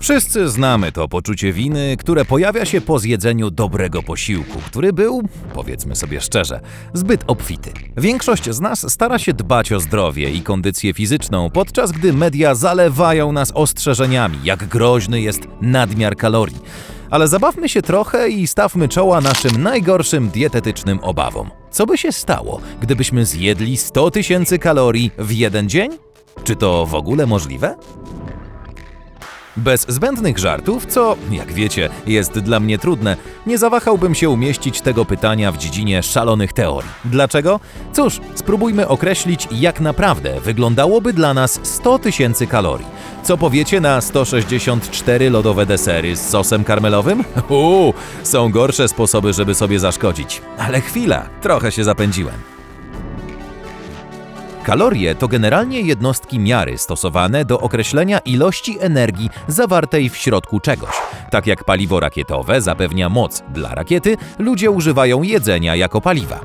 Wszyscy znamy to poczucie winy, które pojawia się po zjedzeniu dobrego posiłku, który był, powiedzmy sobie szczerze, zbyt obfity. Większość z nas stara się dbać o zdrowie i kondycję fizyczną, podczas gdy media zalewają nas ostrzeżeniami, jak groźny jest nadmiar kalorii. Ale zabawmy się trochę i stawmy czoła naszym najgorszym dietetycznym obawom. Co by się stało, gdybyśmy zjedli 100 tysięcy kalorii w jeden dzień? Czy to w ogóle możliwe? Bez zbędnych żartów, co, jak wiecie, jest dla mnie trudne, nie zawahałbym się umieścić tego pytania w dziedzinie szalonych teorii. Dlaczego? Cóż, spróbujmy określić, jak naprawdę wyglądałoby dla nas 100 tysięcy kalorii. Co powiecie na 164 lodowe desery z sosem karmelowym? Uuu, są gorsze sposoby, żeby sobie zaszkodzić. Ale chwila, trochę się zapędziłem. Kalorie to generalnie jednostki miary stosowane do określenia ilości energii zawartej w środku czegoś. Tak jak paliwo rakietowe zapewnia moc dla rakiety, ludzie używają jedzenia jako paliwa.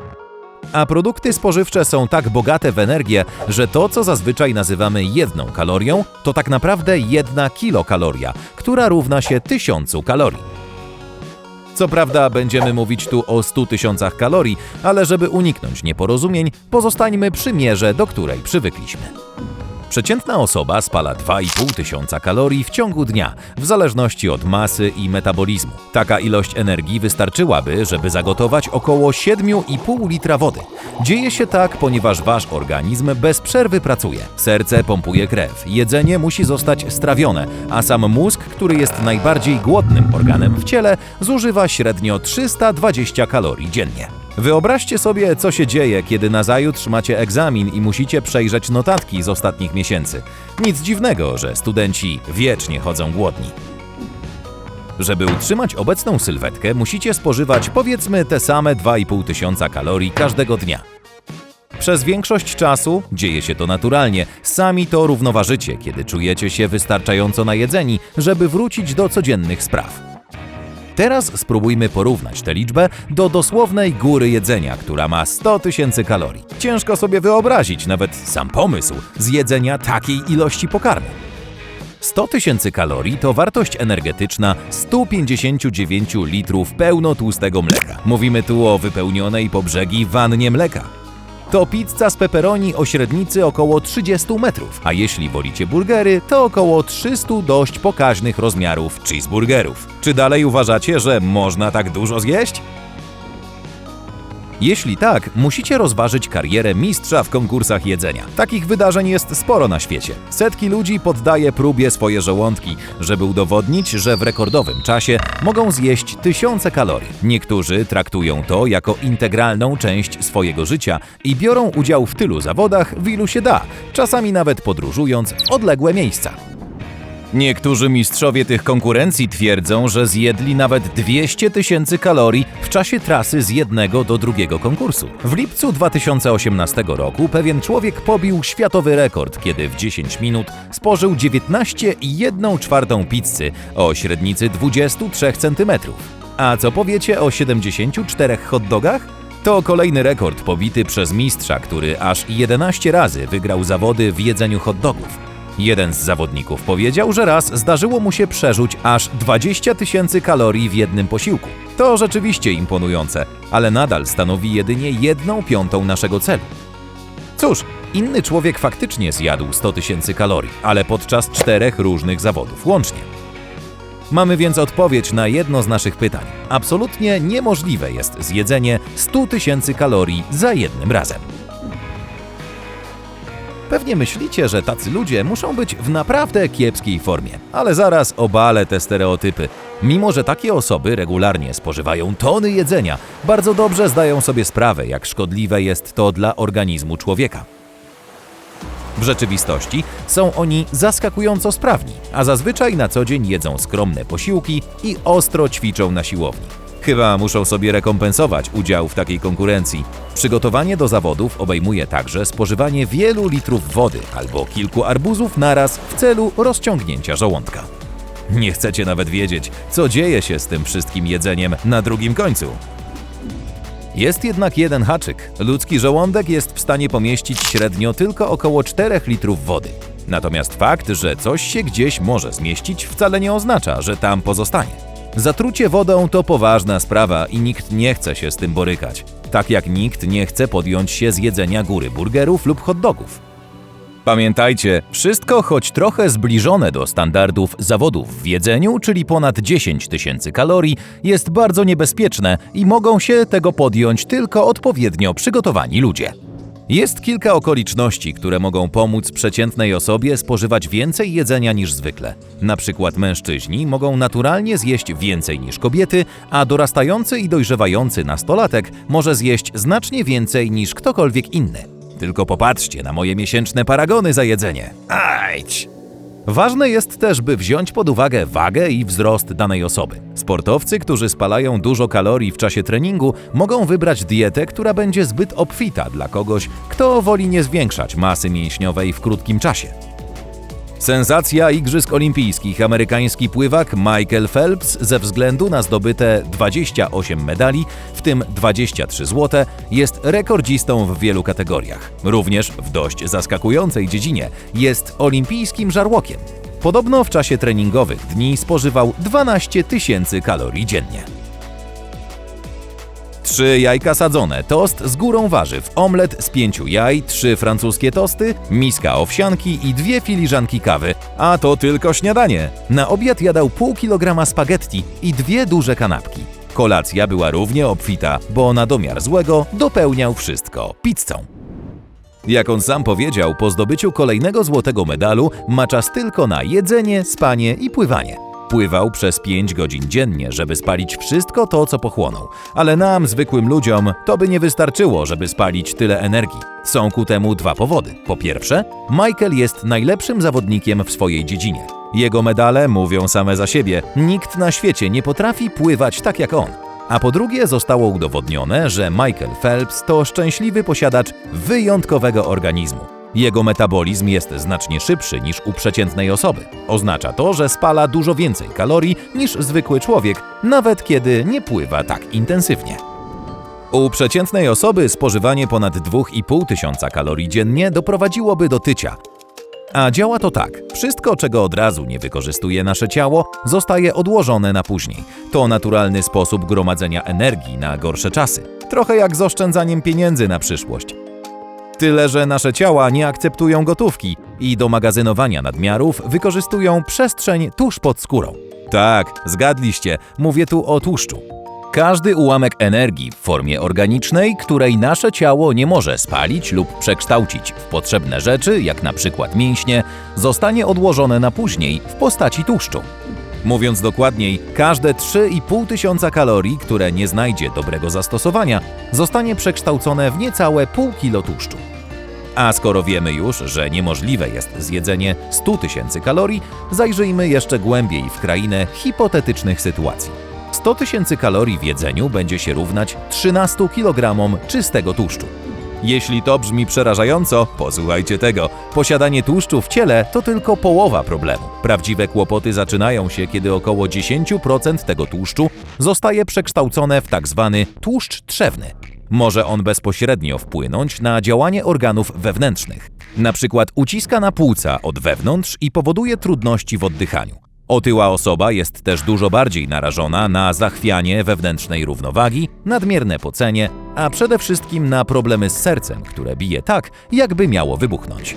A produkty spożywcze są tak bogate w energię, że to, co zazwyczaj nazywamy jedną kalorią, to tak naprawdę jedna kilokaloria, która równa się tysiącu kalorii. Co prawda będziemy mówić tu o 100 tysiącach kalorii, ale żeby uniknąć nieporozumień, pozostańmy przy mierze, do której przywykliśmy. Przeciętna osoba spala 2,5 tysiąca kalorii w ciągu dnia, w zależności od masy i metabolizmu. Taka ilość energii wystarczyłaby, żeby zagotować około 7,5 litra wody. Dzieje się tak, ponieważ wasz organizm bez przerwy pracuje. Serce pompuje krew, jedzenie musi zostać strawione, a sam mózg, który jest najbardziej głodnym organem w ciele, zużywa średnio 320 kalorii dziennie. Wyobraźcie sobie, co się dzieje, kiedy nazajutrz macie egzamin i musicie przejrzeć notatki z ostatnich miesięcy. Nic dziwnego, że studenci wiecznie chodzą głodni. Żeby utrzymać obecną sylwetkę, musicie spożywać powiedzmy te same 2,5 tysiąca kalorii każdego dnia. Przez większość czasu dzieje się to naturalnie, sami to równoważycie, kiedy czujecie się wystarczająco najedzeni, żeby wrócić do codziennych spraw. Teraz spróbujmy porównać tę liczbę do dosłownej góry jedzenia, która ma 100 tysięcy kalorii. Ciężko sobie wyobrazić nawet sam pomysł zjedzenia takiej ilości pokarmu. 100 tysięcy kalorii to wartość energetyczna 159 litrów pełnotłustego mleka. Mówimy tu o wypełnionej po brzegi wannie mleka. To pizza z pepperoni o średnicy około 30 metrów, a jeśli wolicie burgery, to około 300 dość pokaźnych rozmiarów cheeseburgerów. Czy dalej uważacie, że można tak dużo zjeść? Jeśli tak, musicie rozważyć karierę mistrza w konkursach jedzenia. Takich wydarzeń jest sporo na świecie. Setki ludzi poddaje próbie swoje żołądki, żeby udowodnić, że w rekordowym czasie mogą zjeść tysiące kalorii. Niektórzy traktują to jako integralną część swojego życia i biorą udział w tylu zawodach, w ilu się da, czasami nawet podróżując w odległe miejsca. Niektórzy mistrzowie tych konkurencji twierdzą, że zjedli nawet 200 tysięcy kalorii w czasie trasy z jednego do drugiego konkursu. W lipcu 2018 roku pewien człowiek pobił światowy rekord, kiedy w 10 minut spożył 19,1 czwartą pizzy o średnicy 23 cm. A co powiecie o 74 hot dogach? To kolejny rekord pobity przez mistrza, który aż 11 razy wygrał zawody w jedzeniu hot dogów. Jeden z zawodników powiedział, że raz zdarzyło mu się przerzuć aż 20 tysięcy kalorii w jednym posiłku. To rzeczywiście imponujące, ale nadal stanowi jedynie jedną piątą naszego celu. Cóż, inny człowiek faktycznie zjadł 100 tysięcy kalorii, ale podczas czterech różnych zawodów łącznie. Mamy więc odpowiedź na jedno z naszych pytań. Absolutnie niemożliwe jest zjedzenie 100 tysięcy kalorii za jednym razem. Pewnie myślicie, że tacy ludzie muszą być w naprawdę kiepskiej formie, ale zaraz obalę te stereotypy. Mimo, że takie osoby regularnie spożywają tony jedzenia, bardzo dobrze zdają sobie sprawę, jak szkodliwe jest to dla organizmu człowieka. W rzeczywistości są oni zaskakująco sprawni, a zazwyczaj na co dzień jedzą skromne posiłki i ostro ćwiczą na siłowni. Chyba muszą sobie rekompensować udział w takiej konkurencji. Przygotowanie do zawodów obejmuje także spożywanie wielu litrów wody albo kilku arbuzów naraz w celu rozciągnięcia żołądka. Nie chcecie nawet wiedzieć, co dzieje się z tym wszystkim jedzeniem na drugim końcu. Jest jednak jeden haczyk. Ludzki żołądek jest w stanie pomieścić średnio tylko około 4 litrów wody. Natomiast fakt, że coś się gdzieś może zmieścić, wcale nie oznacza, że tam pozostanie. Zatrucie wodą to poważna sprawa i nikt nie chce się z tym borykać. Tak jak nikt nie chce podjąć się z jedzenia góry burgerów lub hot dogów. Pamiętajcie, wszystko choć trochę zbliżone do standardów zawodów w jedzeniu, czyli ponad 10 tysięcy kalorii, jest bardzo niebezpieczne i mogą się tego podjąć tylko odpowiednio przygotowani ludzie. Jest kilka okoliczności, które mogą pomóc przeciętnej osobie spożywać więcej jedzenia niż zwykle. Na przykład mężczyźni mogą naturalnie zjeść więcej niż kobiety, a dorastający i dojrzewający nastolatek może zjeść znacznie więcej niż ktokolwiek inny. Tylko popatrzcie na moje miesięczne paragony za jedzenie. Ajdź! Ważne jest też, by wziąć pod uwagę wagę i wzrost danej osoby. Sportowcy, którzy spalają dużo kalorii w czasie treningu, mogą wybrać dietę, która będzie zbyt obfita dla kogoś, kto woli nie zwiększać masy mięśniowej w krótkim czasie. Sensacja Igrzysk Olimpijskich amerykański pływak Michael Phelps ze względu na zdobyte 28 medali, w tym 23 złote, jest rekordzistą w wielu kategoriach. Również w dość zaskakującej dziedzinie jest olimpijskim żarłokiem. Podobno w czasie treningowych dni spożywał 12 tysięcy kalorii dziennie. Trzy jajka sadzone, tost z górą warzyw, omlet z pięciu jaj, trzy francuskie tosty, miska owsianki i dwie filiżanki kawy. A to tylko śniadanie. Na obiad jadał pół kilograma spaghetti i dwie duże kanapki. Kolacja była równie obfita, bo na domiar złego dopełniał wszystko pizzą. Jak on sam powiedział, po zdobyciu kolejnego złotego medalu ma czas tylko na jedzenie, spanie i pływanie. Pływał przez 5 godzin dziennie, żeby spalić wszystko to, co pochłonął. Ale nam, zwykłym ludziom, to by nie wystarczyło, żeby spalić tyle energii. Są ku temu dwa powody. Po pierwsze, Michael jest najlepszym zawodnikiem w swojej dziedzinie. Jego medale mówią same za siebie. Nikt na świecie nie potrafi pływać tak jak on. A po drugie zostało udowodnione, że Michael Phelps to szczęśliwy posiadacz wyjątkowego organizmu. Jego metabolizm jest znacznie szybszy niż u przeciętnej osoby. Oznacza to, że spala dużo więcej kalorii niż zwykły człowiek, nawet kiedy nie pływa tak intensywnie. U przeciętnej osoby spożywanie ponad 2,5 tysiąca kalorii dziennie doprowadziłoby do tycia. A działa to tak. Wszystko, czego od razu nie wykorzystuje nasze ciało, zostaje odłożone na później. To naturalny sposób gromadzenia energii na gorsze czasy. Trochę jak z oszczędzaniem pieniędzy na przyszłość. Tyle, że nasze ciała nie akceptują gotówki i do magazynowania nadmiarów wykorzystują przestrzeń tuż pod skórą. Tak, zgadliście, mówię tu o tłuszczu. Każdy ułamek energii w formie organicznej, której nasze ciało nie może spalić lub przekształcić w potrzebne rzeczy, jak na przykład mięśnie, zostanie odłożone na później w postaci tłuszczu. Mówiąc dokładniej, każde 3,5 tysiąca kalorii, które nie znajdzie dobrego zastosowania, zostanie przekształcone w niecałe pół kilo tłuszczu. A skoro wiemy już, że niemożliwe jest zjedzenie 100 tysięcy kalorii, zajrzyjmy jeszcze głębiej w krainę hipotetycznych sytuacji. 100 tysięcy kalorii w jedzeniu będzie się równać 13 kg czystego tłuszczu. Jeśli to brzmi przerażająco, posłuchajcie tego. Posiadanie tłuszczu w ciele to tylko połowa problemu. Prawdziwe kłopoty zaczynają się, kiedy około 10% tego tłuszczu zostaje przekształcone w tak zwany tłuszcz trzewny. Może on bezpośrednio wpłynąć na działanie organów wewnętrznych. Na przykład uciska na płuca od wewnątrz i powoduje trudności w oddychaniu. Otyła osoba jest też dużo bardziej narażona na zachwianie wewnętrznej równowagi, nadmierne pocenie, a przede wszystkim na problemy z sercem, które bije tak, jakby miało wybuchnąć.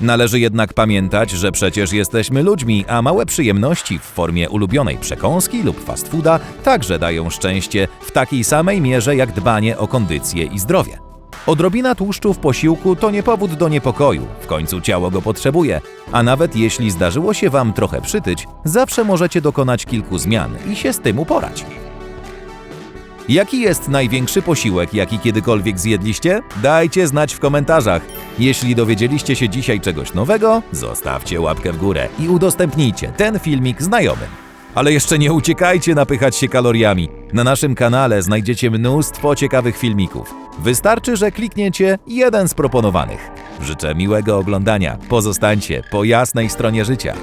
Należy jednak pamiętać, że przecież jesteśmy ludźmi, a małe przyjemności w formie ulubionej przekąski lub fast fooda także dają szczęście w takiej samej mierze jak dbanie o kondycję i zdrowie. Odrobina tłuszczu w posiłku to nie powód do niepokoju, w końcu ciało go potrzebuje, a nawet jeśli zdarzyło się Wam trochę przytyć, zawsze możecie dokonać kilku zmian i się z tym uporać. Jaki jest największy posiłek, jaki kiedykolwiek zjedliście? Dajcie znać w komentarzach. Jeśli dowiedzieliście się dzisiaj czegoś nowego, zostawcie łapkę w górę i udostępnijcie ten filmik znajomym. Ale jeszcze nie uciekajcie napychać się kaloriami. Na naszym kanale znajdziecie mnóstwo ciekawych filmików. Wystarczy, że klikniecie jeden z proponowanych. Życzę miłego oglądania. Pozostańcie po jasnej stronie życia.